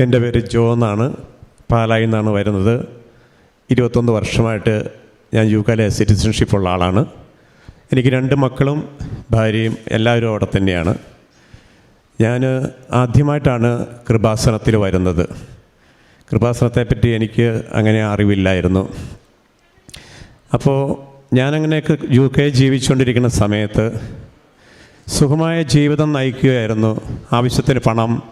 എന്റെ പേര് ജോ എന്നാണ്. പാലായിൽ നിന്നാണ് വരുന്നത്. ഇരുപത്തൊന്ന് വർഷമായിട്ട് ഞാൻ യു കെയിലെ സിറ്റിസൺഷിപ്പ് ഉള്ള ആളാണ്. എനിക്ക് രണ്ട് മക്കളും ഭാര്യയും എല്ലാവരും അവിടെ തന്നെയാണ്. ഞാൻ ആദ്യമായിട്ടാണ് കൃപാസനത്തിൽ വരുന്നത്. കൃപാസനത്തെപ്പറ്റി എനിക്ക് അങ്ങനെ അറിവില്ലായിരുന്നു. അപ്പോൾ ഞാനങ്ങനെയൊക്കെ യു കെ ജീവിച്ചുകൊണ്ടിരിക്കുന്ന സമയത്ത് സുഖമായ ജീവിതം നയിക്കുകയായിരുന്നു. ആവശ്യത്തിന് പണം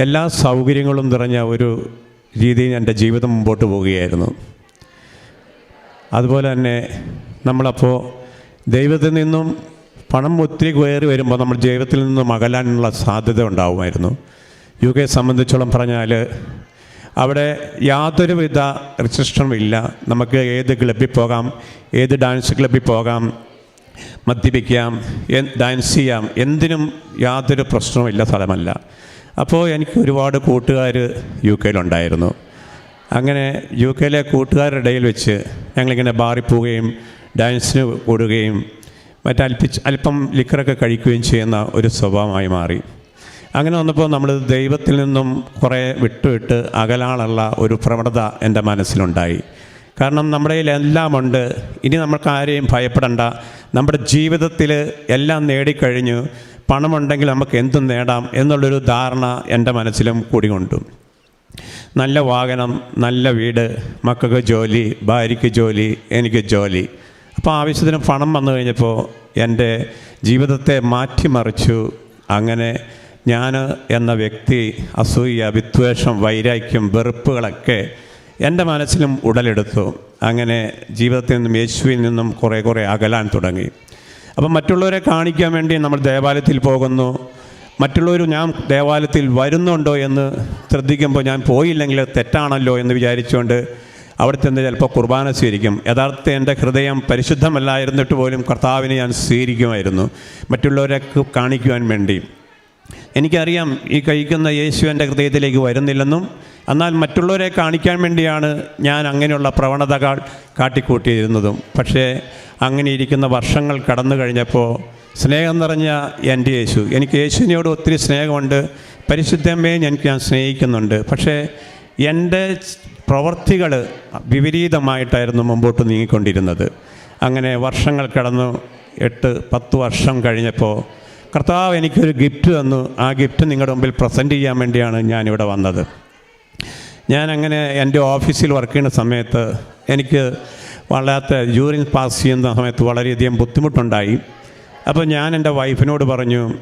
എല്ലാ സൗകര്യങ്ങളും നിറഞ്ഞ ഒരു രീതിയിൽ എന്റെ ജീവിതം മുമ്പോട്ട് പോവുകയായിരുന്നു. അതുപോലെ തന്നെ നമ്മളപ്പോൾ ദൈവത്തിൽ നിന്നും പണം ഒത്തിരി കയറി വരുമ്പോൾ നമ്മൾ ദൈവത്തിൽ നിന്നും അകലാനുള്ള സാധ്യത ഉണ്ടാവുമായിരുന്നു. യു കെ സംബന്ധിച്ചോളം പറഞ്ഞാൽ അവിടെ യാതൊരുവിധ റിസ്ട്രിക്ഷനും ഇല്ല. നമുക്ക് ഏത് ക്ലബ്ബിൽ പോകാം ഏത് ഡാൻസ് ക്ലബ്ബിൽ പോകാം മദ്യപിക്കാം ഡാൻസ് ചെയ്യാം എന്തിനും യാതൊരു പ്രശ്നവുമില്ല സ്ഥലമല്ല. അപ്പോൾ എനിക്ക് ഒരുപാട് കൂട്ടുകാർ യു കെയിലുണ്ടായിരുന്നു. അങ്ങനെ യു കെയിലെ കൂട്ടുകാരുടെ ഇടയിൽ വെച്ച് ഞങ്ങളിങ്ങനെ ബാറിൽ പോവുകയും ഡാൻസിന് കൂടുകയും മറ്റൽപ്പിച്ച് അല്പം ലിക്കറൊക്കെ കഴിക്കുകയും ചെയ്യുന്ന ഒരു സ്വഭാവമായി മാറി. അങ്ങനെ വന്നപ്പോൾ നമ്മൾ ദൈവത്തിൽ നിന്നും കുറേ വിട്ടുവിട്ട് അകലാനുള്ള ഒരു പ്രവണത എന്റെ മനസ്സിലുണ്ടായി. കാരണം നമ്മുടെ എല്ലാം ഉണ്ട്. ഇനി നമ്മൾക്ക് ആരെയും ഭയപ്പെടണ്ട. നമ്മുടെ ജീവിതത്തിൽ എല്ലാം നേടിക്കഴിഞ്ഞു. പണമുണ്ടെങ്കിൽ നമുക്ക് എന്തും നേടാം എന്നുള്ളൊരു ധാരണ എന്റെ മനസ്സിലും കൂടി കൊണ്ടു നല്ല വാഹനം നല്ല വീട് മക്കൾക്ക് ജോലി ഭാര്യയ്ക്ക് ജോലി എനിക്ക് ജോലി. അപ്പോൾ ആവശ്യത്തിന് പണം വന്നു കഴിഞ്ഞപ്പോൾ എന്റെ ജീവിതത്തെ മാറ്റിമറിച്ചു. അങ്ങനെ ഞാൻ എന്ന വ്യക്തി അസൂയ വിദ്വേഷം വൈരാഗ്യം വെറുപ്പുകളൊക്കെ എന്റെ മനസ്സിലും ഉടലെടുത്തു. അങ്ങനെ ജീവിതത്തിൽ നിന്നും യേശുവിൽ നിന്നും കുറേ കുറേ അകലാൻ തുടങ്ങി. അപ്പം മറ്റുള്ളവരെ കാണിക്കാൻ വേണ്ടി നമ്മൾ ദേവാലയത്തിൽ പോകുന്നു. മറ്റുള്ളവർ ഞാൻ ദേവാലയത്തിൽ വരുന്നുണ്ടോ എന്ന് ശ്രദ്ധിക്കുമ്പോൾ ഞാൻ പോയില്ലെങ്കിൽ തെറ്റാണല്ലോ എന്ന് വിചാരിച്ചുകൊണ്ട് അവിടെ ചെന്ന് ചിലപ്പോൾ കുർബാന സ്വീകരിക്കും. യഥാർത്ഥത്തെ എന്റെ ഹൃദയം പരിശുദ്ധമല്ലായിരുന്നിട്ട് പോലും കർത്താവിനെ ഞാൻ സ്വീകരിക്കുമായിരുന്നു. മറ്റുള്ളവരെ കാണിക്കുവാൻ വേണ്ടി. എനിക്കറിയാം ഈ കഴിക്കുന്ന യേശു എന്റെ ഹൃദയത്തിലേക്ക് വരുന്നില്ലെന്നും എന്നാൽ മറ്റുള്ളവരെ കാണിക്കാൻ വേണ്ടിയാണ് ഞാൻ അങ്ങനെയുള്ള പ്രവണതകൾ കാട്ടിക്കൂട്ടിയിരുന്നതും. പക്ഷേ അങ്ങനെ ഇരിക്കുന്ന വർഷങ്ങൾ കടന്നു കഴിഞ്ഞപ്പോൾ സ്നേഹം നിറഞ്ഞ എന്റെ യേശു. എനിക്ക് യേശുവിനോട് ഒത്തിരി സ്നേഹമുണ്ട്. പരിശുദ്ധമ്മയെ എനിക്ക് ഞാൻ സ്നേഹിക്കുന്നുണ്ട്. പക്ഷേ എന്റെ പ്രവർത്തികൾ വിപരീതമായിട്ടായിരുന്നു മുമ്പോട്ട് നീങ്ങിക്കൊണ്ടിരുന്നത്. അങ്ങനെ വർഷങ്ങൾ കടന്നു. എട്ട് പത്ത് വർഷം കഴിഞ്ഞപ്പോൾ കർത്താവ് എനിക്കൊരു ഗിഫ്റ്റ് തന്നു. ആ ഗിഫ്റ്റ് നിങ്ങളുടെ മുമ്പിൽ പ്രസന്റ് ചെയ്യാൻ വേണ്ടിയാണ് ഞാനിവിടെ വന്നത്. ഞാൻ അങ്ങനെ എന്റെ ഓഫീസിൽ വർക്ക് ചെയ്യുന്ന സമയത്ത് എനിക്ക് വല്ലാത്ത യൂറിൻ പാസ് ചെയ്യുന്ന സമയത്ത് വളരെയധികം ബുദ്ധിമുട്ടുണ്ടായി. അപ്പോൾ ഞാൻ എന്റെ വൈഫിനോട് പറഞ്ഞു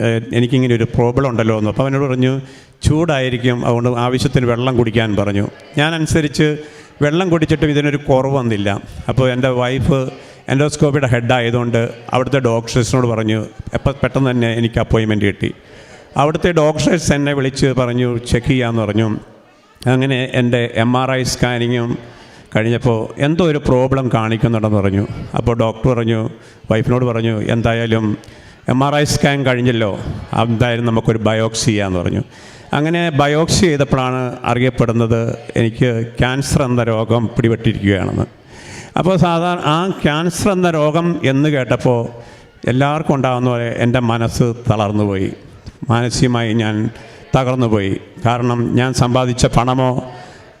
"ഏഹ്, എനിക്കിങ്ങനെ ഒരു പ്രോബ്ലം ഉണ്ടല്ലോ എന്ന്. അപ്പോൾ അവനോട് പറഞ്ഞു ചൂടായിരിക്കും അതുകൊണ്ട് ആവശ്യത്തിന് വെള്ളം കുടിക്കാൻ പറഞ്ഞു. ഞാൻ അനുസരിച്ച് വെള്ളം കുടിച്ചിട്ടും ഇതിനൊരു കുറവ് വന്നില്ല. അപ്പോൾ എന്റെ വൈഫ് എൻഡോസ്കോപ്പിയുടെ ഹെഡായതുകൊണ്ട് അവിടുത്തെ ഡോക്ടേഴ്സിനോട് പറഞ്ഞു എപ്പോൾ പെട്ടെന്ന് തന്നെ എനിക്ക് അപ്പോയിൻമെന്റ് കിട്ടി. അവിടുത്തെ ഡോക്ടേഴ്സ് എന്നെ വിളിച്ച് പറഞ്ഞു ചെക്ക് ചെയ്യാമെന്ന് പറഞ്ഞു. അങ്ങനെ എന്റെ എം ആർ ഐ സ്കാനിങ്ങും കഴിഞ്ഞപ്പോൾ എന്തോ ഒരു പ്രോബ്ലം കാണിക്കുന്നുണ്ടെന്ന് പറഞ്ഞു. അപ്പോൾ ഡോക്ടർ പറഞ്ഞു വൈഫിനോട് പറഞ്ഞു എന്തായാലും എം ആർ ഐ സ്കാൻ കഴിഞ്ഞല്ലോ എന്തായാലും നമുക്കൊരു ബയോക്സി ചെയ്യാമെന്ന് പറഞ്ഞു. അങ്ങനെ ബയോക്സി ചെയ്തപ്പോഴാണ് അറിയപ്പെടുന്നത് എനിക്ക് ക്യാൻസർ എന്ന രോഗം പിടിപെട്ടിരിക്കുകയാണെന്ന്. അപ്പോൾ സാധാരണ ആ ക്യാൻസർ എന്ന രോഗം എന്ന് കേട്ടപ്പോൾ എല്ലാവർക്കും ഉണ്ടാകുന്ന പോലെ എന്റെ മനസ്സ് തളർന്നു പോയി. മാനസികമായി ഞാൻ തകർന്നു പോയി. കാരണം ഞാൻ സമ്പാദിച്ച പണമോ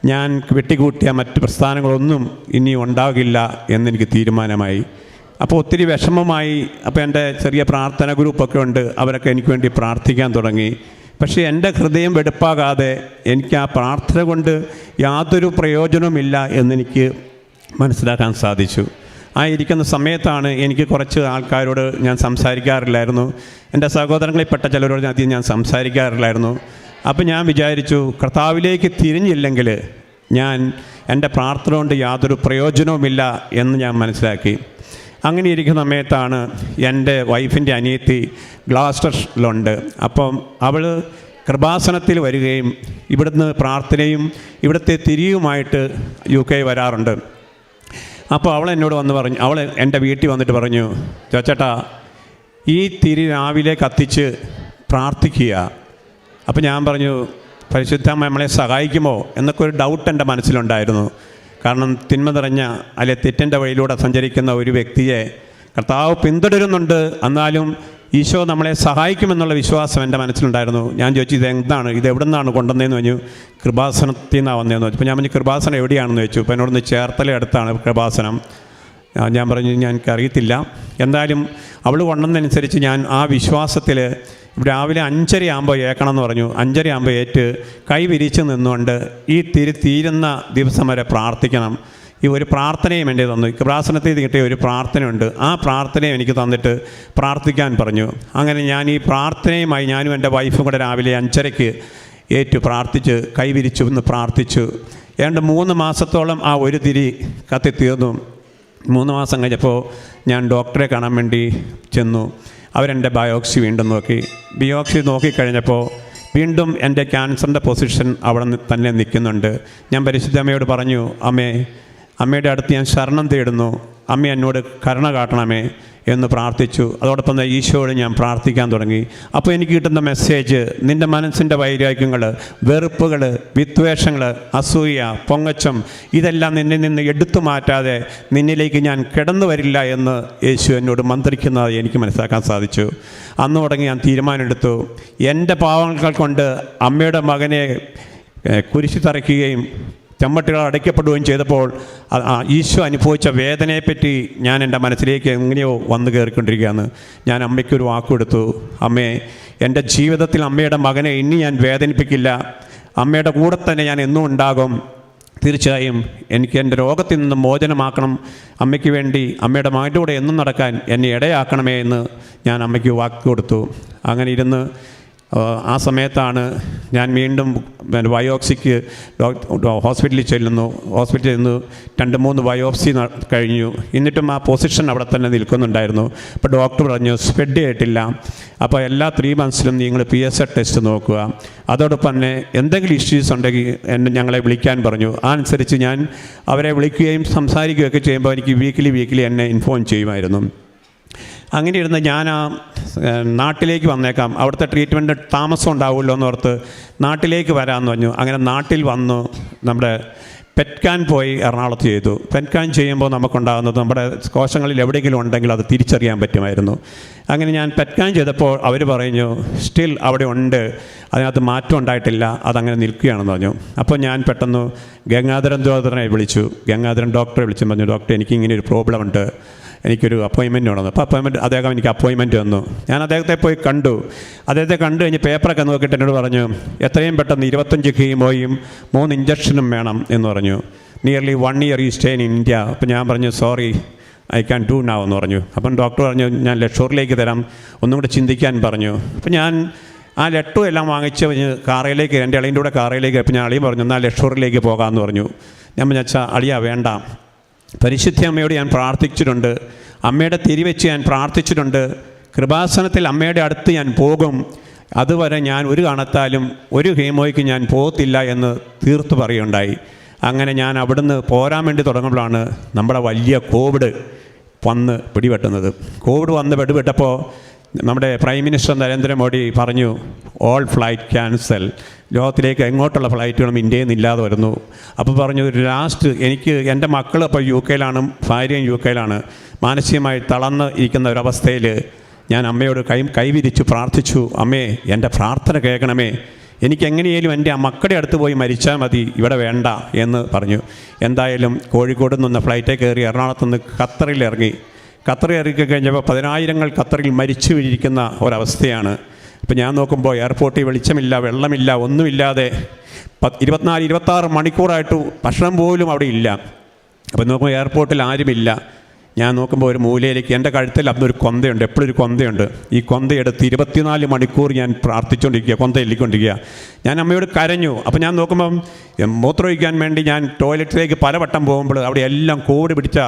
ഞാൻ വെട്ടിക്കൂട്ടിയ മറ്റ് പ്രസ്ഥാനങ്ങളൊന്നും ഇനി ഉണ്ടാകില്ല എന്നെനിക്ക് തീരുമാനമായി. അപ്പോൾ ഒത്തിരി വിഷമമായി അപ്പോൾ എന്റെ ചെറിയ പ്രാർത്ഥന ഗ്രൂപ്പൊക്കെ ഉണ്ട് അവരൊക്കെ എനിക്ക് വേണ്ടി പ്രാർത്ഥിക്കാൻ തുടങ്ങി. പക്ഷേ എന്റെ ഹൃദയം വെടുപ്പാകാതെ എനിക്ക് ആ പ്രാർത്ഥന കൊണ്ട് യാതൊരു പ്രയോജനവുമില്ല എന്നെനിക്ക് മനസ്സിലാക്കാൻ സാധിച്ചു. ആ ഇരിക്കുന്ന സമയത്താണ് എനിക്ക് കുറച്ച് ആൾക്കാരോട് ഞാൻ സംസാരിക്കാറില്ലായിരുന്നു. എന്റെ സഹോദരങ്ങളിൽപ്പെട്ട ചിലരോട് അധികം ഞാൻ സംസാരിക്കാറില്ലായിരുന്നു. അപ്പോൾ ഞാൻ വിചാരിച്ചു കർത്താവിലേക്ക് തിരിഞ്ഞില്ലെങ്കിൽ ഞാൻ എന്റെ പ്രാർത്ഥന കൊണ്ട് യാതൊരു പ്രയോജനവുമില്ല എന്ന് ഞാൻ മനസ്സിലാക്കി. അങ്ങനെ ഇരിക്കുന്ന സമയത്താണ് എന്റെ വൈഫിന്റെ അനിയത്തി ഗ്ലാസ്റ്ററിലുണ്ട്. അപ്പം അവൾ കൃപാസനത്തിൽ വരികയും ഇവിടുന്ന് പ്രാർത്ഥനയും ഇവിടുത്തെ തിരിയുമായിട്ട് യു കെ വരാറുണ്ട്. അപ്പോൾ അവൾ എന്നോട് വന്ന് പറഞ്ഞു അവൾ എന്റെ വീട്ടിൽ വന്നിട്ട് പറഞ്ഞു ചോച്ചേട്ടാ ഈ തിരി രാവിലെ കത്തിച്ച് പ്രാർത്ഥിക്കുക. അപ്പോൾ ഞാൻ പറഞ്ഞു പരിശുദ്ധ നമ്മളെ സഹായിക്കുമോ? എന്നൊക്കെ ഒരു ഡൗട്ട് എന്റെ മനസ്സിലുണ്ടായിരുന്നു. കാരണം തിന്മ നിറഞ്ഞ അല്ലെ തെറ്റിന്റെ വഴിയിലൂടെ സഞ്ചരിക്കുന്ന ഒരു വ്യക്തിയെ കർത്താവ് പിന്തുടരുന്നുണ്ട്. എന്നാലും ഈശോ നമ്മളെ സഹായിക്കുമെന്നുള്ള വിശ്വാസം എന്റെ മനസ്സിലുണ്ടായിരുന്നു. ഞാൻ ചോദിച്ചു ഇത് എന്താണ്? ഇത് എവിടെ നിന്നാണ് കൊണ്ടുവന്നതെന്ന് പറഞ്ഞു കൃപാസനത്തിൽ നിന്നാണ് വന്നതെന്ന് വെച്ചു അപ്പോൾ ഞാൻ പറഞ്ഞു കൃപാസനം എവിടെയാണെന്ന് ചോദിച്ചു? അപ്പോൾ എന്നോടൊന്ന് ചേർത്തല അടുത്താണ് കൃപാസനം. ഞാൻ പറഞ്ഞു ഞാൻ എനിക്കറിയത്തില്ല എന്തായാലും അവൾ കൊണ്ടുവന്നതനുസരിച്ച് ഞാൻ ആ വിശ്വാസത്തിൽ രാവിലെ അഞ്ചര ആകുമ്പോൾ ഏക്കണം എന്ന് പറഞ്ഞു. അഞ്ചര ആകുമ്പോൾ ഏറ്റ് കൈ വിരിച്ച് നിന്നുകൊണ്ട് ഈ തിരി തീരുന്ന ദിവസം വരെ പ്രാർത്ഥിക്കണം. ഈ ഒരു പ്രാർത്ഥനയും എന്റെ തന്നു. ഈ പ്രാർത്ഥനത്തിൽ കിട്ടിയ ഒരു പ്രാർത്ഥനയുണ്ട്. ആ പ്രാർത്ഥനയും എനിക്ക് തന്നിട്ട് പ്രാർത്ഥിക്കാൻ പറഞ്ഞു. അങ്ങനെ ഞാൻ ഈ പ്രാർത്ഥനയുമായി ഞാനും എന്റെ വൈഫും കൂടെ രാവിലെ അഞ്ചരയ്ക്ക് ഏറ്റു പ്രാർത്ഥിച്ച് കൈവിരിച്ചു എന്ന് പ്രാർത്ഥിച്ചു. ഏതാണ്ട് മൂന്ന് മാസത്തോളം ആ ഒരു തിരി കത്തി തീർന്നു മൂന്ന് മാസം കഴിഞ്ഞപ്പോൾ ഞാൻ ഡോക്ടറെ കാണാൻ വേണ്ടി ചെന്നു. അവരെന്റെ ബയോപ്സി വീണ്ടും നോക്കി. ബയോപ്സി നോക്കിക്കഴിഞ്ഞപ്പോൾ വീണ്ടും എന്റെ ക്യാൻസറിന്റെ പൊസിഷൻ അവിടെ തന്നെ നിൽക്കുന്നുണ്ട്. ഞാൻ പരിശുദ്ധ അമ്മയോട് പറഞ്ഞു അമ്മേ അമ്മയുടെ അടുത്ത് ഞാൻ ശരണം തേടുന്നു. അമ്മ എന്നോട് കരുണ കാട്ടണമേ. എന്ന് പ്രാർത്ഥിച്ചു. അതോടൊപ്പം തന്നെ ഈശോയോട് ഞാൻ പ്രാർത്ഥിക്കാൻ തുടങ്ങി. അപ്പോൾ എനിക്ക് കിട്ടുന്ന മെസ്സേജ് നിന്റെ മനസ്സിന്റെ വൈരാഗ്യങ്ങൾ വെറുപ്പുകൾ വിദ്വേഷങ്ങൾ അസൂയ പൊങ്ങച്ചം ഇതെല്ലാം നിന്നിൽ നിന്ന് എടുത്തു മാറ്റാതെ നിന്നിലേക്ക് ഞാൻ കിടന്നു വരില്ല എന്ന് യേശു എന്നോട് മന്ത്രിക്കുന്നത് എനിക്ക് മനസ്സിലാക്കാൻ സാധിച്ചു. അന്ന് തുടങ്ങി ഞാൻ തീരുമാനമെടുത്തു. എന്റെ പാവങ്ങൾ കൊണ്ട് അമ്മയുടെ മകനെ കുരിശി തറയ്ക്കുകയും ചെമ്മട്ടുകൾ അടയ്ക്കപ്പെടുകയും ചെയ്തപ്പോൾ ഈശോ അനുഭവിച്ച വേദനയെപ്പറ്റി ഞാൻ എന്റെ മനസ്സിലേക്ക് എങ്ങനെയോ വന്നു കയറിക്കൊണ്ടിരിക്കുകയാണ്. ഞാൻ അമ്മയ്ക്കൊരു വാക്കുകൊടുത്തു അമ്മേ എന്റെ ജീവിതത്തിൽ അമ്മയുടെ മകനെ ഇനി ഞാൻ വേദനിപ്പിക്കില്ല. അമ്മയുടെ കൂടെ തന്നെ ഞാൻ എന്നും ഉണ്ടാകും. തീർച്ചയായും എനിക്ക് എന്റെ രോഗത്തിൽ നിന്ന് മോചനമാക്കണം. അമ്മയ്ക്ക് വേണ്ടി അമ്മയുടെ മകന്റെ കൂടെ എന്നും നടക്കാൻ എന്നെ ഇടയാക്കണമേ എന്ന് ഞാൻ അമ്മയ്ക്ക് വാക്ക് കൊടുത്തു. അങ്ങനെ ഇരുന്ന് ആ, സമയത്താണ് ഞാൻ വീണ്ടും ബയോപ്സിക്ക് ഹോസ്പിറ്റലിൽ ചെല്ലുന്നു. ഹോസ്പിറ്റലിൽ നിന്ന് രണ്ട് മൂന്ന് വയോപ്സി കഴിഞ്ഞു. എന്നിട്ടും ആ പൊസിഷൻ അവിടെ തന്നെ നിൽക്കുന്നുണ്ടായിരുന്നു. അപ്പോൾ ഡോക്ടർ പറഞ്ഞു സ്പ്രെഡ് ചെയ്തിട്ടില്ല അപ്പോൾ എല്ലാ ത്രീ മന്ത്സിലും നിങ്ങൾ പി എസ് എ ടെസ്റ്റ് നോക്കുക. അതോടൊപ്പം തന്നെ എന്തെങ്കിലും ഇഷ്യൂസ് ഉണ്ടെങ്കിൽ എന്നെ ഞങ്ങളെ വിളിക്കാൻ പറഞ്ഞു. ആ അനുസരിച്ച് ഞാൻ അവരെ വിളിക്കുകയും സംസാരിക്കുകയൊക്കെ ചെയ്യുമ്പോൾ എനിക്ക് വീക്കിലി വീക്കിലി എന്നെ ഇൻഫോം ചെയ്യുമായിരുന്നു. അങ്ങനെ ഇരുന്ന് ഞാൻ ആ നാട്ടിലേക്ക് വന്നേക്കാം. അവിടുത്തെ ട്രീറ്റ്മെന്റ് താമസം ഉണ്ടാവുമല്ലോ എന്ന് ഓർത്ത് നാട്ടിലേക്ക് വരാമെന്ന് പറഞ്ഞു. അങ്ങനെ നാട്ടിൽ വന്നു. നമ്മുടെ പെറ്റ്കാൻ പോയി എറണാകുളത്ത് ചെയ്തു. പെറ്റ്കാൻ ചെയ്യുമ്പോൾ നമുക്കുണ്ടാകുന്നത് നമ്മുടെ കോശങ്ങളിൽ എവിടെയെങ്കിലും ഉണ്ടെങ്കിൽ അത് തിരിച്ചറിയാൻ പറ്റുമായിരുന്നു. അങ്ങനെ ഞാൻ പെറ്റ്കാൻ ചെയ്തപ്പോൾ അവർ പറഞ്ഞു സ്റ്റിൽ അവിടെ ഉണ്ട്. അതിനകത്ത് മാറ്റം ഉണ്ടായിട്ടില്ല. അതങ്ങനെ നിൽക്കുകയാണെന്ന് പറഞ്ഞു. അപ്പോൾ ഞാൻ പെട്ടെന്ന് ഗംഗാധരൻ ജ്യോതിനെ വിളിച്ചു. ഗംഗാധരൻ ഡോക്ടറെ വിളിച്ചു. പറഞ്ഞു ഡോക്ടർ എനിക്ക് ഇങ്ങനെ ഒരു പ്രോബ്ലം ഉണ്ട്. എനിക്കൊരു അപ്പോയിൻമെന്റ് വേണമെന്ന്. അപ്പോൾ അപ്പോയിൻമെന്റ് അദ്ദേഹം എനിക്ക് അപ്പോയിൻമെന്റ് വന്നു ഞാൻ അദ്ദേഹത്തെ പോയി കണ്ടു. അദ്ദേഹത്തെ കണ്ടു കഴിഞ്ഞ് പേപ്പറൊക്കെ നോക്കിയിട്ട് എന്നോട് പറഞ്ഞു എത്രയും പെട്ടെന്ന് ഇരുപത്തഞ്ച് കീമോയും മൂന്ന് ഇഞ്ചക്ഷനും വേണം എന്ന് പറഞ്ഞു. നിയർലി വൺ ഇയർ ഈ സ്റ്റേ ഇൻ ഇന്ത്യ അപ്പോൾ ഞാൻ പറഞ്ഞു സോറി ഐ ക്യാൻ ഡു നാവ് എന്ന് പറഞ്ഞു. അപ്പം ഡോക്ടർ പറഞ്ഞു ഞാൻ ലക്ഷൂറിലേക്ക് തരാം. ഒന്നും കൂടെ ചിന്തിക്കാൻ പറഞ്ഞു. അപ്പം ഞാൻ ആ ലെട്ടും എല്ലാം വാങ്ങിച്ച് കാറയിലേക്ക് എന്റെ അളിയന്റെ കൂടെ കാറയിലേക്ക് അപ്പം ഞാൻ അളിയും പറഞ്ഞു എന്നാൽ ലക്ഷൂറിലേക്ക് പോകാമെന്ന് പറഞ്ഞു. ഞാൻ പറഞ്ഞാൽ അളിയാ വേണ്ട. പരിശുദ്ധ അമ്മയോട് ഞാൻ പ്രാർത്ഥിച്ചിട്ടുണ്ട്. അമ്മയുടെ തിരിവെച്ച് ഞാൻ പ്രാർത്ഥിച്ചിട്ടുണ്ട്. കൃപാസനത്തിൽ അമ്മയുടെ അടുത്ത് ഞാൻ പോകും. അതുവരെ ഞാൻ ഒരു കാണത്താലും ഒരു ഹീമോയ്ക്ക് ഞാൻ പോകത്തില്ല എന്ന് തീർത്തു പറയുണ്ടായി അങ്ങനെ ഞാൻ അവിടുന്ന് പോരാൻ വേണ്ടി തുടങ്ങുമ്പോഴാണ് നമ്മുടെ വലിയ കോവിഡ് വന്ന് പിടിപെട്ടുന്നത്. കോവിഡ് വന്ന് പിടിപെട്ടപ്പോൾ നമ്മുടെ പ്രൈം മിനിസ്റ്റർ നരേന്ദ്രമോദി പറഞ്ഞു ഓൾ ഫ്ലൈറ്റ് ക്യാൻസൽ ലോകത്തിലേക്ക് എങ്ങോട്ടുള്ള ഫ്ലൈറ്റുകളും ഇന്ത്യയിൽ നിന്ന് ഇല്ലാതെ വരുന്നു. അപ്പോൾ പറഞ്ഞു ലാസ്റ്റ് എനിക്ക് എന്റെ മക്കൾ ഇപ്പോൾ യു കെയിലാണ് ഭാര്യയും യു കെയിലാണ് മാനസികമായി തളർന്ന് ഇരിക്കുന്ന ഒരവസ്ഥയിൽ ഞാൻ അമ്മയോട് കൈ കൈവിരിച്ചു പ്രാർത്ഥിച്ചു അമ്മേ എന്റെ പ്രാർത്ഥന കേൾക്കണമേ. എനിക്ക് എങ്ങനെയാലും എന്റെ ആ മക്കളുടെ അടുത്ത് പോയി മരിച്ചാൽ മതി ഇവിടെ വേണ്ട എന്ന് പറഞ്ഞു. എന്തായാലും കോഴിക്കോട് നിന്ന് ഫ്ലൈറ്റേ കയറി എറണാകുളത്ത് നിന്ന് ഖത്തറിൽ ഇറങ്ങി. ഖത്തറിൽ ഇറങ്ങി കഴിഞ്ഞപ്പോൾ പതിനായിരങ്ങൾ ഖത്തറിൽ മരിച്ചു വീഴിക്കുന്ന ഒരവസ്ഥയാണ്. അപ്പോൾ ഞാൻ നോക്കുമ്പോൾ എയർപോർട്ടിൽ വെളിച്ചമില്ല വെള്ളമില്ല ഒന്നുമില്ലാതെ പത്ത് ഇരുപത്തിനാല് ഇരുപത്താറ് മണിക്കൂറായിട്ട് ഭക്ഷണം പോലും അവിടെ ഇല്ല. അപ്പം നോക്കുമ്പോൾ എയർപോർട്ടിൽ ആരുമില്ല. ഞാൻ നോക്കുമ്പോൾ ഒരു മൂലയിലേക്ക് എന്റെ കഴുത്തിൽ അന്നൊരു കൊന്തയുണ്ട് എപ്പോഴും ഒരു കൊന്തയുണ്ട്. ഈ കൊന്തയെടുത്ത് ഇരുപത്തിനാല് മണിക്കൂർ ഞാൻ പ്രാർത്ഥിച്ചുകൊണ്ടിരിക്കുക കൊന്ത എല്ലിക്കൊണ്ടിരിക്കുക. ഞാൻ അമ്മയോട് കരഞ്ഞു. അപ്പം ഞാൻ നോക്കുമ്പം മൂത്രമൊഴിക്കാൻ വേണ്ടി ഞാൻ ടോയ്ലറ്റിലേക്ക് പലവട്ടം പോകുമ്പോൾ അവിടെ എല്ലാം കോടി പിടിച്ച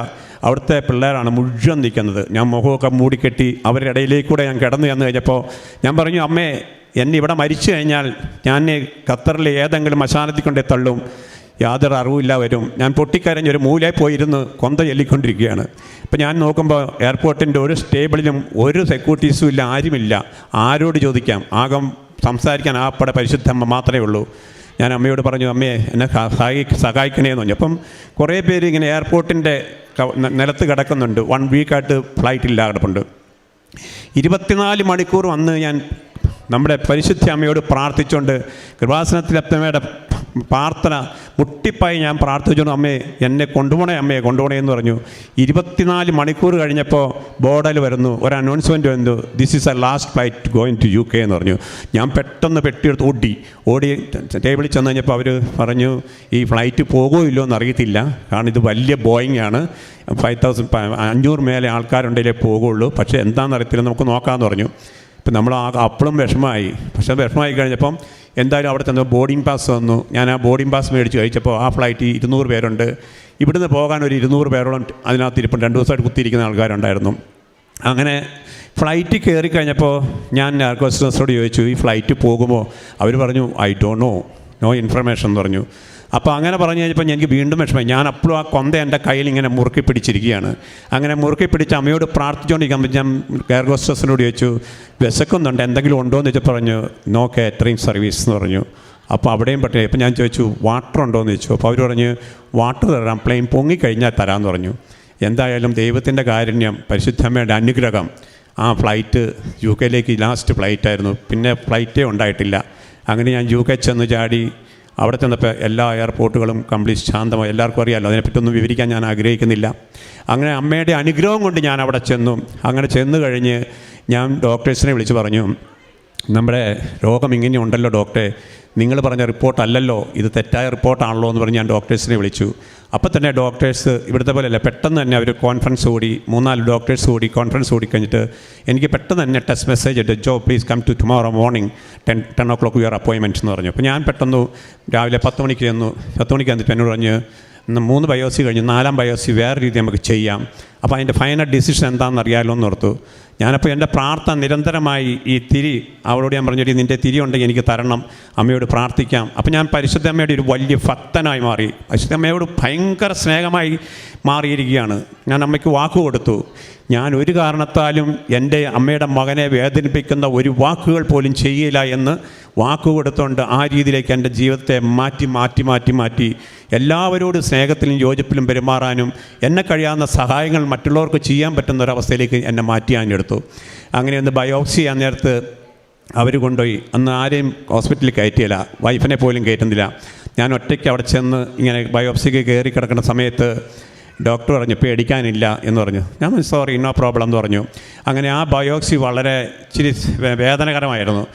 അവിടുത്തെ പിള്ളേരാണ് മുഴുവൻ നിൽക്കുന്നത്. ഞാൻ മുഖമൊക്കെ മൂടിക്കെട്ടി അവരുടെ ഇടയിലേക്കൂടെ ഞാൻ കിടന്നു ചെന്ന് കഴിഞ്ഞപ്പോൾ ഞാൻ പറഞ്ഞു അമ്മേ എന്നെ ഇവിടെ മരിച്ചു കഴിഞ്ഞാൽ ഞാൻ ഖത്തറിലെ ഏതെങ്കിലും മശാനത്തിൽ കൊണ്ടേ തള്ളും. യാതൊരു അറിവില്ല വരും. ഞാൻ പൊട്ടിക്കരഞ്ഞ് ഒരു മൂലയിൽ പോയിരുന്ന് കൊന്ത ചൊല്ലിക്കൊണ്ടിരിക്കുകയാണ്. അപ്പം ഞാൻ നോക്കുമ്പോൾ എയർപോർട്ടിന്റെ ഒരു സ്റ്റേബിളിലും ഒരു സെക്യൂരിറ്റീസും ഇല്ല ആരുമില്ല. ആരോട് ചോദിക്കാം? ആകം സംസാരിക്കാൻ ആപ്പടെ പരിശുദ്ധമ്മ മാത്രമേ ഉള്ളൂ. ഞാൻ അമ്മയോട് പറഞ്ഞു അമ്മയെ എന്നെ സഹായി സഹായിക്കണേന്ന് പറഞ്ഞു. അപ്പം കുറേ പേര് ഇങ്ങനെ എയർപോർട്ടിന്റെ നിലത്ത് കിടക്കുന്നുണ്ട്. വൺ വീക്കായിട്ട് ഫ്ലൈറ്റ് ഇല്ല കിടപ്പുണ്ട്. ഇരുപത്തിനാല് മണിക്കൂർ വന്ന് ഞാൻ നമ്മുടെ പരിശുദ്ധ അമ്മയോട് പ്രാർത്ഥിച്ചുകൊണ്ട് കൃപാസനത്തിലമ്മയുടെ പ്രാർത്ഥന മുട്ടിപ്പായി ഞാൻ പ്രാർത്ഥിച്ചു അമ്മേ എന്നെ കൊണ്ടുപോണേ അമ്മയെ കൊണ്ടുപോണേ എന്ന് പറഞ്ഞു. ഇരുപത്തിനാല് മണിക്കൂർ കഴിഞ്ഞപ്പോൾ ബോർഡിൽ വരുന്നു ഒരു അനൗൺസ്മെന്റ് വന്നു this is a last flight going to U K എന്ന് പറഞ്ഞു. ഞാൻ പെട്ടെന്ന് പെട്ടിയെടുത്ത് ഓടി ഓടി ടേബിളിൽ ചെന്ന് കഴിഞ്ഞപ്പോൾ അവർ പറഞ്ഞു ഈ ഫ്ലൈറ്റ് പോകുമോ ഇല്ലോ എന്നറിയത്തില്ല കാരണം ഇത് വലിയ ബോയിങ് ആണ്. ഫൈവ് തൗസൻഡ് അഞ്ഞൂറ് മേലെ ആൾക്കാരുണ്ടെങ്കിലേ പോകുള്ളൂ. പക്ഷേ എന്താണെന്ന് അറിയത്തില്ല നമുക്ക് നോക്കാമെന്ന് പറഞ്ഞു. ഇപ്പം നമ്മൾ ആ അപ്പോഴും വിഷമമായി. പക്ഷേ വിഷമമായി കഴിഞ്ഞപ്പം എന്തായാലും അവിടെ ചെന്ന് ബോർഡിംഗ് പാസ് വന്നു. ഞാൻ ആ ബോർഡിംഗ് പാസ് മേടിച്ച് കഴിച്ചപ്പോൾ ആ ഫ്ലൈറ്റ് ഇരുന്നൂറ് പേരുണ്ട്. ഇവിടുന്ന് പോകാൻ ഒരു ഇരുന്നൂറ് പേരോളം അതിനകത്ത് ഇരിപ്പം രണ്ട് ദിവസമായിട്ട് കുത്തിയിരിക്കുന്ന ആൾക്കാരുണ്ടായിരുന്നു. അങ്ങനെ ഫ്ലൈറ്റ് കയറി കഴിഞ്ഞപ്പോൾ ഞാൻ നാർക്കോസ്റ്റോട് ചോദിച്ചു ഈ ഫ്ലൈറ്റ് പോകുമോ? അവർ പറഞ്ഞു I don't know no information എന്ന് പറഞ്ഞു. അപ്പോൾ അങ്ങനെ പറഞ്ഞു കഴിഞ്ഞപ്പോൾ എനിക്ക് വീണ്ടും വിഷമമായി. ഞാൻ അപ്പോഴും ആ കൊന്ത എന്റെ കയ്യിൽ ഇങ്ങനെ മുറുക്കി പിടിച്ചിരിക്കുകയാണ്. അങ്ങനെ മുറുക്കി പിടിച്ച് അമ്മയോട് പ്രാർത്ഥിച്ചുകൊണ്ടിരിക്കുമ്പോൾ ഞാൻ കെയർ ഹോസ്റ്റസിനോട് ചോദിച്ചു വിശക്കുന്നുണ്ട്? എന്തെങ്കിലും ഉണ്ടോ എന്ന് വെച്ചാൽ പറഞ്ഞു നോ കാറ്ററിംഗ് സർവീസ് എന്ന് പറഞ്ഞു. അപ്പോൾ അവിടെയും പറ്റില്ല ഇപ്പം ഞാൻ ചോദിച്ചു വാട്ടർ ഉണ്ടോ എന്ന് ചോദിച്ചു. അപ്പോൾ അവർ പറഞ്ഞ് വാട്ടർ തരാം പ്ലെയിൻ പൊങ്ങിക്കഴിഞ്ഞാൽ തരാമെന്ന് പറഞ്ഞു. എന്തായാലും ദൈവത്തിന്റെ കാരുണ്യം പരിശുദ്ധമ്മയുടെ അനുഗ്രഹം ആ ഫ്ലൈറ്റ് യു കെയിലേക്ക് ലാസ്റ്റ് ഫ്ലൈറ്റായിരുന്നു. പിന്നെ ഫ്ലൈറ്റേ ഉണ്ടായിട്ടില്ല. അങ്ങനെ ഞാൻ യു കെ ചെന്ന് ചാടി അവിടെ ചെന്നപ്പോൾ എല്ലാ എയർപോർട്ടുകളും കംപ്ലീറ്റ് ശാന്തമായി. എല്ലാവർക്കും അറിയാമല്ലോ അതിനെപ്പറ്റൊന്നും വിവരിക്കാൻ ഞാൻ ആഗ്രഹിക്കുന്നില്ല. അങ്ങനെ അമ്മയുടെ അനുഗ്രഹം കൊണ്ട് ഞാൻ അവിടെ ചെന്നു. അങ്ങനെ ചെന്ന് കഴിഞ്ഞ് ഞാൻ ഡോക്ടേഴ്സിനെ വിളിച്ച് പറഞ്ഞു നമ്മുടെ രോഗം ഇങ്ങനെ ഉണ്ടല്ലോ ഡോക്ടറെ. നിങ്ങൾ പറഞ്ഞ റിപ്പോർട്ടല്ലല്ലോ ഇത് തെറ്റായ റിപ്പോർട്ടാണല്ലോ എന്ന് പറഞ്ഞ് ഞാൻ ഡോക്ടേഴ്സിനെ വിളിച്ചു. അപ്പോൾ തന്നെ ഡോക്ടേഴ്സ് ഇവിടുത്തെ പോലെയല്ല പെട്ടെന്ന് തന്നെ അവർ കോൺഫറൻസ് കൂടി മൂന്നാൽ ഡോക്ടേഴ്സ് കൂടി കോൺഫറൻസ് കൂടി കഴിഞ്ഞിട്ട് എനിക്ക് പെട്ടെന്ന് തന്നെ ടെസ്റ്റ് മെസ്സേജ് ഇട്ട് Jo please come to tomorrow morning ten ten o'clock your അപ്പോയിൻമെന്റ് എന്ന് പറഞ്ഞു. അപ്പോൾ ഞാൻ പെട്ടെന്ന് രാവിലെ പത്ത് മണിക്ക് ചെന്നു. പത്ത് മണിക്ക് വന്നിട്ട് എന്നോട് പറഞ്ഞ് മൂന്ന് ബയോസി കഴിഞ്ഞു നാലാം ബയോസി വേറെ രീതി നമുക്ക് ചെയ്യാം. അപ്പോൾ അതിന്റെ ഫൈനൽ ഡിസിഷൻ എന്താണെന്ന് അറിയാമല്ലോ എന്ന് ഓർത്തു. ഞാനപ്പോൾ എന്റെ പ്രാർത്ഥന നിരന്തരമായി ഈ തിരി അവളോട് ഞാൻ പറഞ്ഞു "എടീ, നിന്റെ തിരി ഉണ്ടെങ്കിൽ എനിക്ക് തരണം. അമ്മയോട് പ്രാർത്ഥിക്കാം. അപ്പോൾ ഞാൻ പരിശുദ്ധ അമ്മയുടെ ഒരു വലിയ ഭക്തനായി മാറി. പരിശുദ്ധ അമ്മയോട് ഭയങ്കര സ്നേഹമായി മാറിയിരിക്കുകയാണ്. ഞാൻ അമ്മയ്ക്ക് വാക്ക് കൊടുത്തു. ഞാൻ ഒരു കാരണത്താലും എന്റെ അമ്മയുടെ മകനെ വേദനിപ്പിക്കുന്ന ഒരു വാക്കുകൾ പോലും ചെയ്യില്ല എന്ന് വാക്ക് കൊടുത്തുകൊണ്ട് ആ രീതിയിലേക്ക് എന്റെ ജീവിതത്തെ മാറ്റി മാറ്റി മാറ്റി മാറ്റി എല്ലാവരോടും സ്നേഹത്തിലും യോജിപ്പിലും പെരുമാറാനും എന്നെ കഴിയാവുന്ന സഹായങ്ങൾ മറ്റുള്ളവർക്ക് ചെയ്യാൻ പറ്റുന്ന ഒരവസ്ഥയിലേക്ക് എന്നെ മാറ്റിയാഞ്ഞെടുത്തു അങ്ങനെ ഒന്ന് ബയോപ്സി ആ നേരത്ത് അവർ കൊണ്ടുപോയി. അന്ന് ആരെയും ഹോസ്പിറ്റലിൽ കയറ്റിയില്ല. വൈഫിനെ പോലും കയറ്റുന്നില്ല. ഞാൻ ഒറ്റയ്ക്ക് അവിടെ ചെന്ന് ഇങ്ങനെ ബയോപ്സിക്ക് കയറി കിടക്കുന്ന സമയത്ത് ഡോക്ടർ പറഞ്ഞു പേടിക്കാനില്ല എന്ന് പറഞ്ഞു. ഞാൻ സോറി നോ പ്രോബ്ലം എന്ന് പറഞ്ഞു. അങ്ങനെ ആ ബയോപ്സി വളരെ ഇച്ചിരി വേദനകരമായിരുന്നു.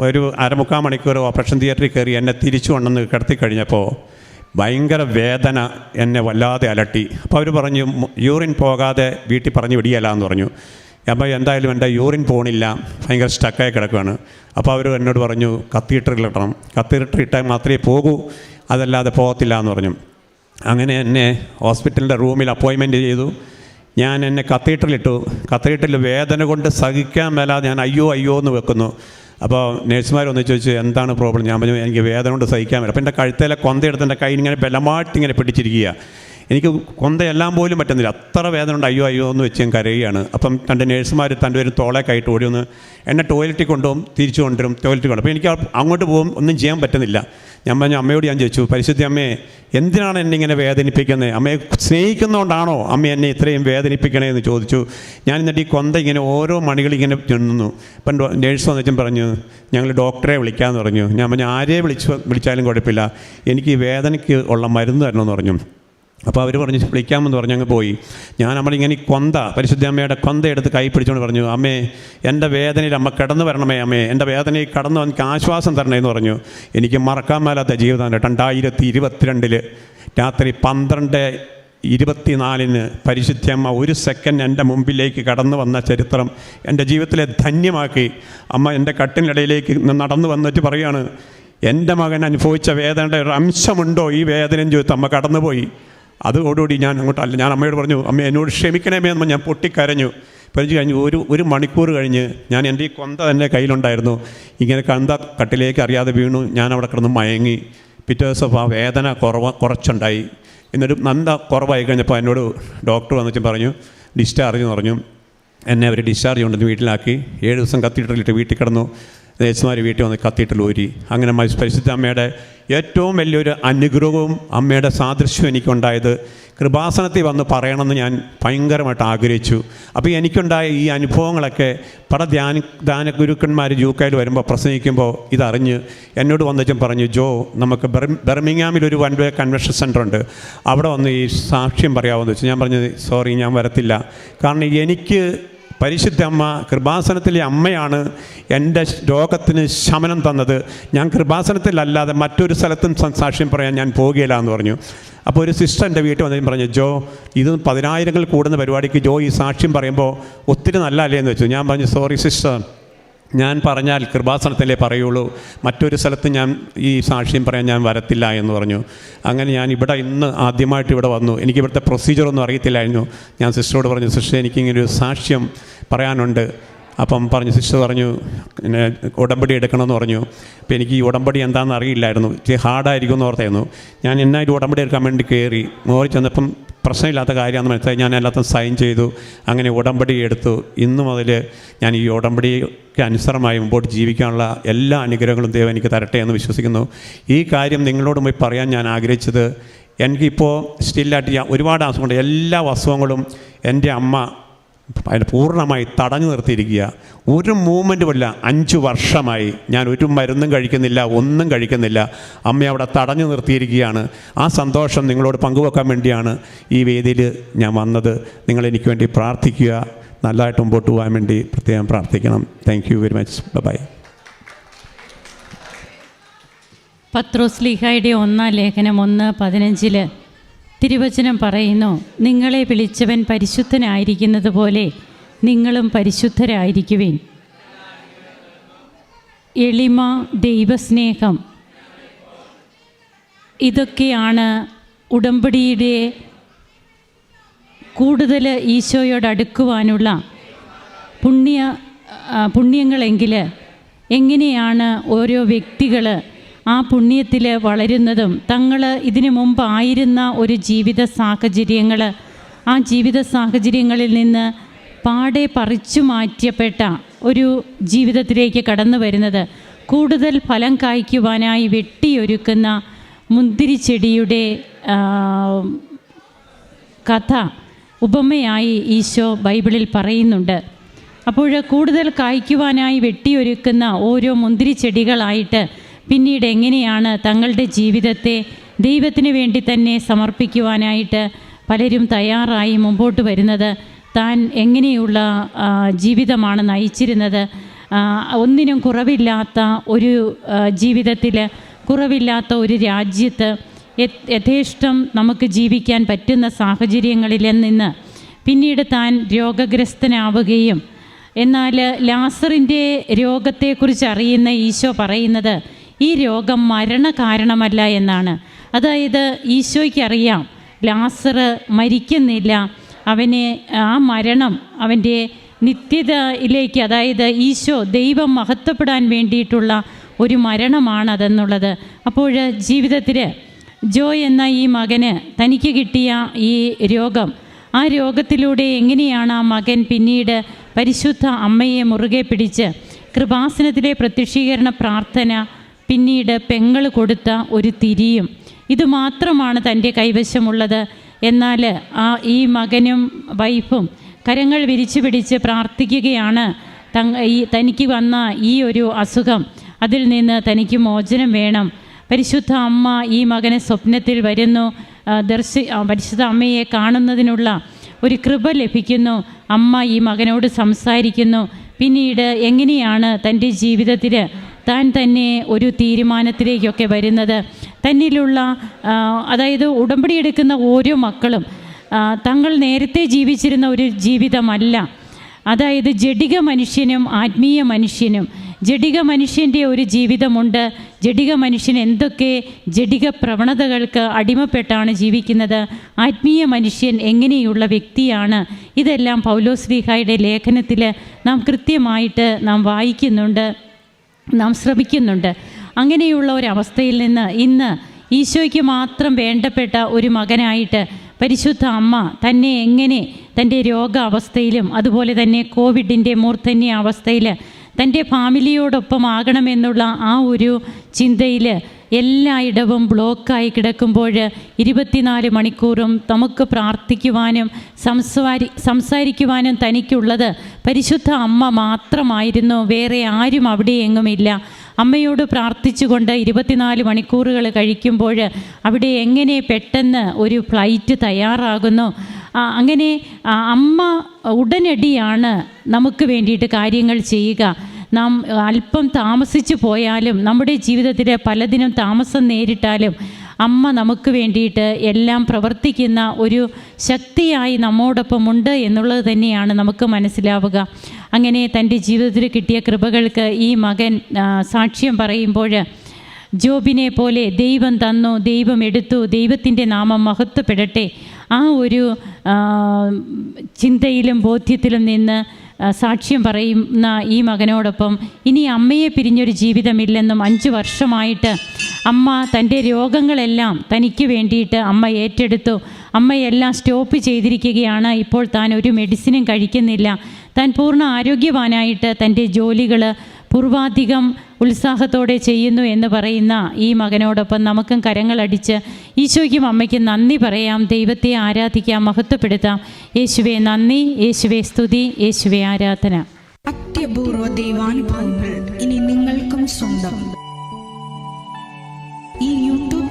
ഒരു അരമുക്കാൽ മണിക്കൂർ ഓപ്പറേഷൻ തിയേറ്ററിൽ കയറി എന്നെ തിരിച്ചു കൊണ്ടെന്ന് കിടത്തി കഴിഞ്ഞപ്പോൾ ഭയങ്കര വേദന എന്നെ വല്ലാതെ അലട്ടി. അപ്പോൾ അവർ പറഞ്ഞു യൂറിൻ പോകാതെ വീട്ടിൽ പറഞ്ഞു വിടിയല്ല എന്ന് പറഞ്ഞു. അപ്പോൾ എന്തായാലും എന്റെ യൂറിൻ പോണില്ല ഭയങ്കര സ്റ്റക്കായി കിടക്കുകയാണ് അപ്പോൾ അവർ എന്നോട് പറഞ്ഞു കത്തീറ്ററിൽ ഇടണം ഇട്ടാൽ മാത്രമേ പോകൂ അതല്ലാതെ പോകത്തില്ല എന്ന് പറഞ്ഞു. അങ്ങനെ എന്നെ ഹോസ്പിറ്റലിന്റെ റൂമിൽ അപ്പോയിൻമെന്റ് ചെയ്തു. ഞാൻ എന്നെ കത്തീറ്ററിലിട്ടു കത്തീറ്ററിൽ വേദന കൊണ്ട് സഹിക്കാൻ മേലാതെ ഞാൻ അയ്യോ അയ്യോ എന്ന് വെക്കുന്നു. അപ്പോൾ നേഴ്സുമാരൊന്ന് ചോദിച്ചു എന്താണ് പ്രോബ്ലം ഞാൻ പറഞ്ഞു എനിക്ക് വേദന കൊണ്ട് സഹിക്കാൻ പറ്റും അപ്പോൾ എന്റെ കഴുത്തേലെ കൊന്തയെടുത്ത് എന്റെ കൈ ഇങ്ങനെ ബലമായിട്ട് ഇങ്ങനെ പിടിച്ചിരിക്കുക എനിക്ക് കൊന്തയെല്ലാം പോലും പറ്റുന്നില്ല. അത്ര വേദന ഉണ്ട്. അയ്യോ അയ്യോ എന്ന് വെച്ച് ഞാൻ കരയുകയാണ്. അപ്പം രണ്ട് നേഴ്സുമാർ തന്റെ തോളെ കൈയിട്ട് ഓടി ഒന്ന് എന്നെ ടോയ്ലറ്റിൽ കൊണ്ടുപോകും തിരിച്ചു കൊണ്ടുവരും ടോയ്ലറ്റിൽ കൊണ്ടുപോകും അപ്പോൾ എനിക്ക് അങ്ങോട്ട് പോകും ഒന്നും ചെയ്യാൻ പറ്റുന്നില്ല. ഞാൻ പറഞ്ഞു അമ്മയോട് ഞാൻ ചോദിച്ചു പരിശുദ്ധി അമ്മയെ എന്തിനാണ് എന്നെ ഇങ്ങനെ വേദനിപ്പിക്കുന്നത്? അമ്മയെ സ്നേഹിക്കുന്നതുകൊണ്ടാണോ അമ്മ എന്നെ ഇത്രയും വേദനിപ്പിക്കണേ? എന്ന് ചോദിച്ചു. ഞാൻ എന്നിട്ട് ഈ കൊന്ത ഇങ്ങനെ ഓരോ മണികൾ ഇങ്ങനെ ചെന്നു ഇപ്പം നേഴ്സ് വന്നിട്ടും പറഞ്ഞു ഞങ്ങൾ ഡോക്ടറെ വിളിക്കാമെന്ന് പറഞ്ഞു. ഞാൻ പറഞ്ഞു ആരെ വിളിച്ച് വിളിച്ചാലും കുഴപ്പമില്ല. എനിക്ക് ഈ വേദനയ്ക്ക് ഉള്ള മരുന്ന് തരണമെന്ന് പറഞ്ഞു. അപ്പോൾ അവർ പറഞ്ഞു വിളിക്കാമെന്ന് പറഞ്ഞു അങ്ങ് പോയി. ഞാൻ നമ്മളിങ്ങനെ കൊന്ത പരിശുദ്ധ അമ്മയുടെ കൊന്ത എടുത്ത് കൈ പിടിച്ചുകൊണ്ട് പറഞ്ഞു അമ്മേ എന്റെ വേദനയിൽ അമ്മ കിടന്നു വരണമേ അമ്മേ എന്റെ വേദനയിൽ കടന്നു എനിക്ക് ആശ്വാസം തരണേ എന്ന് പറഞ്ഞു. എനിക്ക് മറക്കാൻ മേലാത്ത ജീവിതമാണ് രണ്ടായിരത്തി ഇരുപത്തിരണ്ടിൽ രാത്രി പന്ത്രണ്ട് ഇരുപത്തിനാലിന് പരിശുദ്ധമ്മ ഒരു സെക്കൻഡ് എന്റെ മുമ്പിലേക്ക് കടന്നു വന്ന ചരിത്രം എന്റെ ജീവിതത്തിലെ ധന്യമാക്കി. അമ്മ എന്റെ കട്ടിനിടയിലേക്ക് നടന്നു വന്നിട്ട് പറയുകയാണ് എന്റെ മകൻ അനുഭവിച്ച വേദനയുടെ ഒരു അംശമുണ്ടോ ഈ വേദനയും ചോദിച്ചു അമ്മ കടന്നുപോയി. അതോടുകൂടി ഞാൻ അങ്ങോട്ട് അല്ല. ഞാൻ അമ്മയോട് പറഞ്ഞു അമ്മ എന്നോട് ക്ഷമിക്കണമേ എന്ന് ഞാൻ പൊട്ടിക്കരഞ്ഞു. പറഞ്ഞു കഴിഞ്ഞു ഒരു ഒരു മണിക്കൂർ കഴിഞ്ഞ് ഞാൻ എന്റെ ഈ കൊന്ത എന്റെ കയ്യിലുണ്ടായിരുന്നു. ഇങ്ങനെ കന്ത കട്ടിലേക്ക് അറിയാതെ വീണു. ഞാൻ അവിടെ കിടന്ന് മയങ്ങി. പിറ്റേ ദിവസം ആ വേദന കുറവ് കുറച്ചുണ്ടായി. എന്നിട്ട് നന്ദ കുറവായി കഴിഞ്ഞപ്പോൾ എന്നോട് ഡോക്ടർ വന്നിട്ട് പറഞ്ഞു ഡിസ്ചാർജ് എന്ന് പറഞ്ഞു. എന്നെ അവർ ഡിസ്ചാർജ് കൊണ്ടുവന്ന് വീട്ടിലാക്കി. ഏഴ് ദിവസം കത്തീഡ്രലിട്ട് വീട്ടിൽ കിടന്നു. ദേശമാർ വീട്ടിൽ വന്ന് കത്തീഡ്രൽ ഊരി അങ്ങനെ പരിശുദ്ധ അമ്മയുടെ ഏറ്റവും വലിയൊരു അനുഗ്രഹവും അമ്മയുടെ സാദൃശ്യവും എനിക്കുണ്ടായത് കൃപാസനത്തിൽ വന്ന് പറയണമെന്ന് ഞാൻ ഭയങ്കരമായിട്ട് ആഗ്രഹിച്ചു. അപ്പോൾ എനിക്കുണ്ടായ ഈ അനുഭവങ്ങളൊക്കെ പല ധ്യാന ധ്യാന ഗുരുക്കന്മാർ ജൂക്കയിൽ വരുമ്പോൾ പ്രസംഗിക്കുമ്പോൾ ഇതറിഞ്ഞ് എന്നോട് വന്നിച്ചും പറഞ്ഞു ജോ നമുക്ക് ബെർ- ബെർമിങ്ങാമിൽ ഒരു വൺ വേ കൺവെൻഷൻ സെന്റർ ഉണ്ട്. അവിടെ വന്ന് ഈ സാക്ഷ്യം പറയാമോ? എന്ന് വെച്ചു ഞാൻ പറഞ്ഞു സോറി ഞാൻ വരത്തില്ല. കാരണം എനിക്ക് പരിശുദ്ധ അമ്മ കൃപാസനത്തിലെ അമ്മയാണ് എന്റെ രോഗത്തിന് ശമനം തന്നത്. ഞാൻ കൃപാസനത്തിലല്ലാതെ മറ്റൊരു സ്ഥലത്തും സാക്ഷ്യം പറയാൻ ഞാൻ പോകുകയില്ല എന്ന് പറഞ്ഞു. അപ്പോൾ ഒരു സിസ്റ്റർ എന്റെ വീട്ടിൽ വന്നതും പറഞ്ഞു ജോ ഇത് പതിനായിരങ്ങൾ കൂടുന്ന പരിപാടിക്ക് ജോ ഈ സാക്ഷ്യം പറയുമ്പോൾ ഒത്തിരി നല്ല അല്ലേ എന്ന് വെച്ചു. ഞാൻ പറഞ്ഞു സോറി സിസ്റ്റർ ഞാൻ പറഞ്ഞാൽ കൃപാസനത്തിലേ പറയുള്ളൂ. മറ്റൊരു സ്ഥലത്ത് ഞാൻ ഈ സാക്ഷ്യം പറയാൻ ഞാൻ വരത്തില്ല എന്ന് പറഞ്ഞു. അങ്ങനെ ഞാൻ ഇവിടെ ഇന്ന് ആദ്യമായിട്ട് ഇവിടെ വന്നു. എനിക്ക് ഇവിടുത്തെ പ്രൊസീജിയറൊന്നും അറിയത്തില്ലായിരുന്നു. ഞാൻ സിസ്റ്ററോട് പറഞ്ഞു സിസ്റ്റർ എനിക്കിങ്ങനെ ഒരു സാക്ഷ്യം പറയാനുണ്ട്. അപ്പം പറഞ്ഞു സിസ്റ്റർ പറഞ്ഞു പിന്നെ ഉടമ്പടി എടുക്കണമെന്ന് പറഞ്ഞു. അപ്പോൾ എനിക്ക് ഈ ഉടമ്പടി എന്താണെന്ന് അറിയില്ലായിരുന്നു. ഇച്ചിരി ഹാർഡായിരിക്കും എന്ന് ഓർത്തായിരുന്നു. ഞാൻ എന്നായിട്ട് ഉടമ്പടി എടുക്കാൻ വേണ്ടി കയറി? മോറി ചെന്നപ്പം പ്രശ്നമില്ലാത്ത കാര്യമാണെന്ന് മനസ്സിലായി. ഞാൻ എല്ലാത്തും സൈൻ ചെയ്തു. അങ്ങനെ ഉടമ്പടി എടുത്തു. ഇന്ന് മുതൽ ഞാൻ ഈ ഉടമ്പടിക്ക് അനുസരമായി മുമ്പോട്ട് ജീവിക്കാനുള്ള എല്ലാ അനുഗ്രഹങ്ങളും ദൈവം എനിക്ക് തരട്ടെ എന്ന് വിശ്വസിക്കുന്നു. ഈ കാര്യം നിങ്ങളോട് പോയി പറയാൻ ഞാൻ ആഗ്രഹിച്ചത് എനിക്കിപ്പോൾ സ്റ്റില്ലായിട്ട് ഒരുപാട് അസുഖമുണ്ട്. എല്ലാ അസുഖങ്ങളും എന്റെ അമ്മ അതിന് പൂർണമായി തടഞ്ഞു നിർത്തിയിരിക്കുക. ഒരു മൂവ്മെന്റുമില്ല അഞ്ച് വർഷമായി. ഞാൻ ഒരു മരുന്നും കഴിക്കുന്നില്ല ഒന്നും കഴിക്കുന്നില്ല. അമ്മ അവിടെ തടഞ്ഞു നിർത്തിയിരിക്കുകയാണ്. ആ സന്തോഷം നിങ്ങളോട് പങ്കുവെക്കാൻ വേണ്ടിയാണ് ഈ വേദിയിൽ ഞാൻ വന്നത്. നിങ്ങൾ എനിക്ക് വേണ്ടി പ്രാർത്ഥിക്കുക. നല്ലതായിട്ട് മുമ്പോട്ട് പോകാൻ വേണ്ടി പ്രത്യേകം പ്രാർത്ഥിക്കണം. Thank you very much bye Pathros ലീഹായുടെ ഒന്നാം ലേഖനം ഒന്ന് പതിനഞ്ചിൽ തിരുവചനം പറയുന്നു നിങ്ങളെ വിളിച്ചവൻ പരിശുദ്ധനായിരിക്കുന്നത് പോലെ നിങ്ങളും പരിശുദ്ധരായിരിക്കുവിൻ. എളിമ ദൈവസ്നേഹം. ഇതൊക്കെയാണ് ഉടമ്പടിയുടെ കൂടുതൽ ഈശോയോട് അടുക്കുവാനുള്ള പുണ്യ പുണ്യങ്ങളെങ്കിൽ എങ്ങനെയാണ് ഓരോ വ്യക്തികൾ ആ പുണ്യത്തിൽ വളരുന്നതും തങ്ങൾ ഇതിനു മുമ്പ് ആയിരുന്ന ഒരു ജീവിത സാഹചര്യങ്ങൾ ആ ജീവിത സാഹചര്യങ്ങളിൽ നിന്ന് പാടെ പറിച്ചു മാറ്റപ്പെട്ട ഒരു ജീവിതത്തിലേക്ക് കടന്നു വരുന്നത് കൂടുതൽ ഫലം കായ്ക്കുവാനായി വെട്ടിയൊരുക്കുന്ന മുന്തിരിച്ചെടിയുടെ ചെടിയുടെ കഥ ഉപമയായി ഈശോ ബൈബിളിൽ പറയുന്നുണ്ട്. അപ്പോൾ കൂടുതൽ കായ്ക്കുവാനായി വെട്ടിയൊരുക്കുന്ന ഓരോ മുന്തിരിച്ചെടികളായിട്ട് പിന്നീട് എങ്ങനെയാണ് തങ്ങളുടെ ജീവിതത്തെ ദൈവത്തിന് വേണ്ടി തന്നെ സമർപ്പിക്കുവാനായിട്ട് പലരും തയ്യാറായി മുമ്പോട്ട് വരുന്നത്? താൻ എങ്ങനെയുള്ള ജീവിതമാണ് നയിച്ചിരുന്നത്? ഒന്നിനും കുറവില്ലാത്ത ഒരു ജീവിതത്തിൽ കുറവില്ലാത്ത ഒരു രാജ്യത്ത് യഥേഷ്ടം നമുക്ക് ജീവിക്കാൻ പറ്റുന്ന സാഹചര്യങ്ങളിൽ നിന്ന് പിന്നീട് താൻ രോഗഗ്രസ്തനാവുകയും എന്നാൽ ലാസറിന്റെ രോഗത്തെക്കുറിച്ച് അറിയുന്ന ഈശോ പറയുന്നത് ഈ രോഗം മരണകാരണമല്ല എന്നാണ്. അതായത് ഈശോയ്ക്ക് അറിയാം ലാസർ മരിക്കുന്നില്ല. അവനെ ആ മരണം അവന്റെ നിത്യതയിലേക്ക് അതായത് ഈശോ ദൈവം മഹത്വപ്പെടാൻ വേണ്ടിയിട്ടുള്ള ഒരു മരണമാണതെന്നുള്ളത്. അപ്പോൾ ജീവിതത്തിൽ ജോ എന്ന ഈ മകന് തനിക്ക് കിട്ടിയ ഈ രോഗം ആ രോഗത്തിലൂടെ എങ്ങനെയാണ് ആ മകൻ പിന്നീട് പരിശുദ്ധ അമ്മയെ മുറുകെ പിടിച്ച് കൃപാസനത്തിലെ പ്രത്യക്ഷീകരണ പ്രാർത്ഥന പിന്നീട് പെങ്ങൾ കൊടുത്ത ഒരു തിരിയും. ഇതുമാത്രമാണ് തന്റെ കൈവശമുള്ളത്. എന്നാൽ ആ ഈ മകനും വൈഫും കരങ്ങൾ വിരിച്ചു പിടിച്ച് പ്രാർത്ഥിക്കുകയാണ്. ഈ തനിക്ക് വന്ന ഈ ഒരു അസുഖം. അതിൽ നിന്ന് തനിക്ക് മോചനം വേണം. പരിശുദ്ധ അമ്മ ഈ മകനെ സ്വപ്നത്തിൽ വരുന്നു. ദർശി പരിശുദ്ധ അമ്മയെ കാണുന്നതിനുള്ള ഒരു കൃപ ലഭിക്കുന്നു. അമ്മ ഈ മകനോട് സംസാരിക്കുന്നു. പിന്നീട് എങ്ങനെയാണ് തന്റെ ജീവിതത്തിൽ താൻ തന്നെ ഒരു തീരുമാനത്തിലേക്കൊക്കെ വരുന്നത്. തന്നിലുള്ള അതായത് ഉടമ്പടി എടുക്കുന്ന ഓരോ മക്കളും തങ്ങൾ നേരത്തെ ജീവിച്ചിരുന്ന ഒരു ജീവിതമല്ല. അതായത് ജഡിക മനുഷ്യനും ആത്മീയ മനുഷ്യനും ജഡിക മനുഷ്യന്റെ ഒരു ജീവിതമുണ്ട്. ജഡിക മനുഷ്യൻ എന്തൊക്കെ ജഡിക പ്രവണതകൾക്ക് അടിമപ്പെട്ടാണ് ജീവിക്കുന്നത്? ആത്മീയ മനുഷ്യൻ എങ്ങനെയുള്ള വ്യക്തിയാണ്? ഇതെല്ലാം പൗലോശ്രീഹായുടെ ലേഖനത്തിൽ നാം കൃത്യമായിട്ട് നാം വായിക്കുന്നുണ്ട്. നാം ശ്രമിക്കുന്നുണ്ട്. അങ്ങനെയുള്ള ഒരു അവസ്ഥയിൽ നിന്ന് ഇന്ന് ഈശോയ്ക്ക് മാത്രം വേണ്ടപ്പെട്ട ഒരു മകനായിട്ട് പരിശുദ്ധ അമ്മ തന്നെ എങ്ങനെ തന്റെ രോഗാവസ്ഥയിലും അതുപോലെ തന്നെ കോവിഡിന്റെ മൂർധന്യ അവസ്ഥയിൽ തന്റെ ഫാമിലിയോടൊപ്പം ആകണമെന്നുള്ള ആ ഒരു ചിന്തയിൽ എല്ലായിടവും ബ്ലോക്കായി കിടക്കുമ്പോൾ ഇരുപത്തിനാല് മണിക്കൂറും നമുക്ക് പ്രാർത്ഥിക്കുവാനും സംസാരി സംസാരിക്കുവാനും തനിക്കുള്ളത് പരിശുദ്ധ അമ്മ മാത്രമായിരുന്നു. വേറെ ആരും അവിടെ എങ്ങുമില്ല. അമ്മയോട് പ്രാർത്ഥിച്ചുകൊണ്ട് ഇരുപത്തിനാല് മണിക്കൂറുകൾ കഴിക്കുമ്പോൾ അവിടെ എങ്ങനെ പെട്ടെന്ന് ഒരു ഫ്ലൈറ്റ് തയ്യാറാകുന്നു? അങ്ങനെ അമ്മ ഉടനടിയാണ് നമുക്ക് വേണ്ടിയിട്ട് കാര്യങ്ങൾ ചെയ്യുക. നാം അല്പം താമസിച്ചു പോയാലും നമ്മുടെ ജീവിതത്തിൽ പലതിനും താമസം നേരിട്ടാലും അമ്മ നമുക്ക് വേണ്ടിയിട്ട് എല്ലാം പ്രവർത്തിക്കുന്ന ഒരു ശക്തിയായി നമ്മോടൊപ്പം ഉണ്ട് എന്നുള്ളത് തന്നെയാണ് നമുക്ക് മനസ്സിലാവുക. അങ്ങനെ തന്റെ ജീവിതത്തിൽ കിട്ടിയ കൃപകൾക്ക് ഈ മകൻ സാക്ഷ്യം പറയുമ്പോൾ ജോബിനെ പോലെ ദൈവം തന്നു ദൈവം എടുത്തു ദൈവത്തിന്റെ നാമം മഹത്വപ്പെടട്ടെ. ആ ഒരു ചിന്തയിലും ബോധ്യത്തിലും നിന്ന് സാക്ഷ്യം പറയുന്ന ഈ മകനോടൊപ്പം ഇനി അമ്മയെ പിരിഞ്ഞൊരു ജീവിതമില്ലെന്നും അഞ്ച് വർഷമായിട്ട് അമ്മ തന്റെ രോഗങ്ങളെല്ലാം തനിക്ക് വേണ്ടിയിട്ട് അമ്മ ഏറ്റെടുത്തു. അമ്മയെല്ലാം സ്റ്റോപ്പ് ചെയ്തിരിക്കുകയാണ്. ഇപ്പോൾ താൻ ഒരു മെഡിസിനും കഴിക്കുന്നില്ല. താൻ പൂർണ ആരോഗ്യവാനായിട്ട് തന്റെ ജോലികൾ പൂർവാധികം ഉത്സാഹത്തോടെ ചെയ്യുന്നു എന്ന് പറയുന്ന ഈ മകനോടൊപ്പം നമുക്കും കരങ്ങളടിച്ച് ഈശോയ്ക്കും അമ്മയ്ക്കും നന്ദി പറയാം. ദൈവത്തെ ആരാധിക്കാം മഹത്വപ്പെടുത്താം. യേശുവെ നന്ദി. യേശുവെ സ്തുതി. യേശുവെ ആരാധന. അത്യപൂർവ ദൈവാനുഭവങ്ങൾ ഇനി നിങ്ങൾക്കും സ്വന്തം.